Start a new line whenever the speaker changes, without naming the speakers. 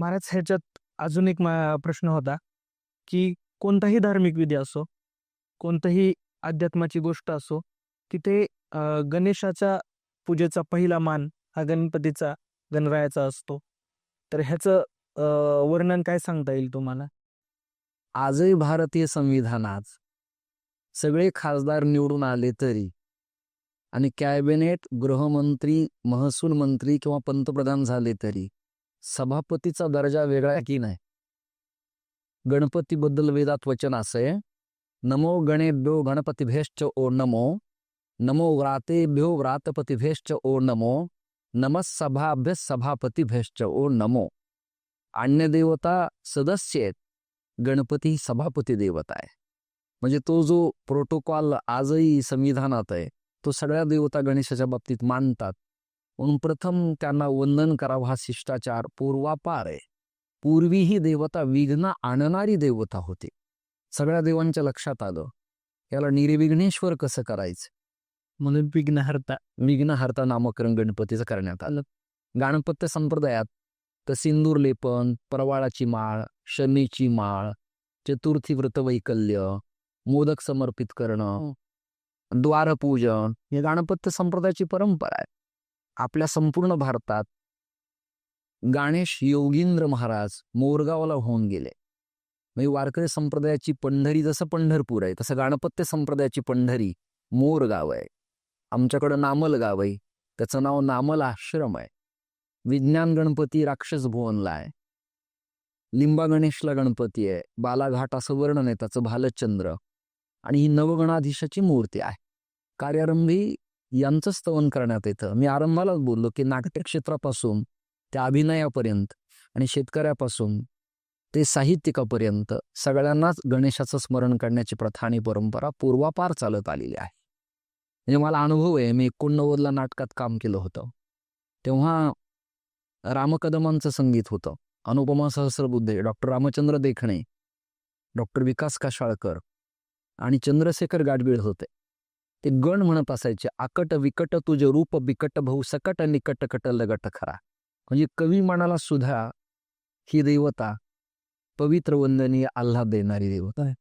महाराज ह्याच्यात अजून एक प्रश्न होता की कोणताही धार्मिक विधी असो कोणताही अध्यात्माची गोष्ट असो तिथे गणेशाच्या पूजेचा पहिला मान हा गणपतीचा गणरायाचा असतो. तर ह्याचं वर्णन काय सांगता येईल तुम्हाला?
आजही भारतीय संविधानात सगळे खासदार निवडून आले तरी आणि कॅबिनेट गृहमंत्री महसूल मंत्री किंवा पंतप्रधान झाले तरी सभापतीचा दर्जा वेगळा आहे की नाही? गणपतीबद्दल वेदात वचन असं नमो गणेभ्यो गणपतीभ्यश्च ओ नमो नमो व्रातेभ्यो व्रातपतीभ्यश्च ओ नमो नमः सभाभ्य सभापतीभ्यश्च ओ नमो। अन्य देवता सदस्य आहेत गणपती ही सभापती देवता आहे. म्हणजे तो जो प्रोटोकॉल आजही संविधानात आहे तो सगळ्या देवता गणेशाच्या बाबतीत मानतात. म्हणून प्रथम त्यांना वंदन करावं हा शिष्टाचार पूर्वापार आहे. पूर्वी ही देवता विघ्न आणणारी देवता होती. सगळ्या देवांच्या लक्षात आलं. याला निर्विघ्नेश्वर कसं करायचं?
म्हणून विघ्नहर्ता.
विघ्नहर्ता नामकरण गणपतीचं करण्यात आलं. गणपत्य संप्रदायात तर सिंदूर लेपन परवाळाची माळ शनीची माळ चतुर्थी व्रत वैकल्य मोदक समर्पित करणं द्वारपूजन हे गणपत्य संप्रदायाची परंपरा आहे. आपल्या संपूर्ण भारतात गणेश योगींद्र महाराज मोरगावला होऊन गेले. म्हणजे वारकरी संप्रदायाची पंढरी जसं पंढरपूर आहे तसं गणपत्य संप्रदायाची पंढरी मोरगाव आहे. आमच्याकडं नामल गाव आहे. त्याचं नाव नामल आश्रम आहे. विज्ञान गणपती राक्षस भुवनला आहे. लिंबा गणेशला गणपती आहे. बालाघाट असं वर्णन आहे त्याचं भालचंद्र. आणि ही नवगणाधीशाची मूर्ती आहे. कार्यारंभी यांचं स्तवन करण्यात येतं. मी आरंभालाच बोललो की नाट्य क्षेत्रापासून त्या अभिनयापर्यंत आणि शेतकऱ्यापासून ते साहित्यिकापर्यंत सगळ्यांनाच गणेशाचं स्मरण करण्याची प्रथा आणि परंपरा पूर्वापार चालत आलेली आहे. म्हणजे मला अनुभव आहे मी एकोणनव्वदला नाटकात काम केलं होतं. तेव्हा रामकदमांचं संगीत होतं. अनुपमा सहस्रबुद्धे डॉक्टर रामचंद्र देखणे डॉक्टर विकास काशाळकर आणि चंद्रशेखर गाडबीळ होते. ते गण म्हणत असायचे आकट विकट तुझे रूप बिकट भाऊ सकट निकट कट लगट खरा. म्हणजे कवी मनाला सुद्धा ही देवता पवित्र वंदनीय आल्हाद देणारी देवता आहे.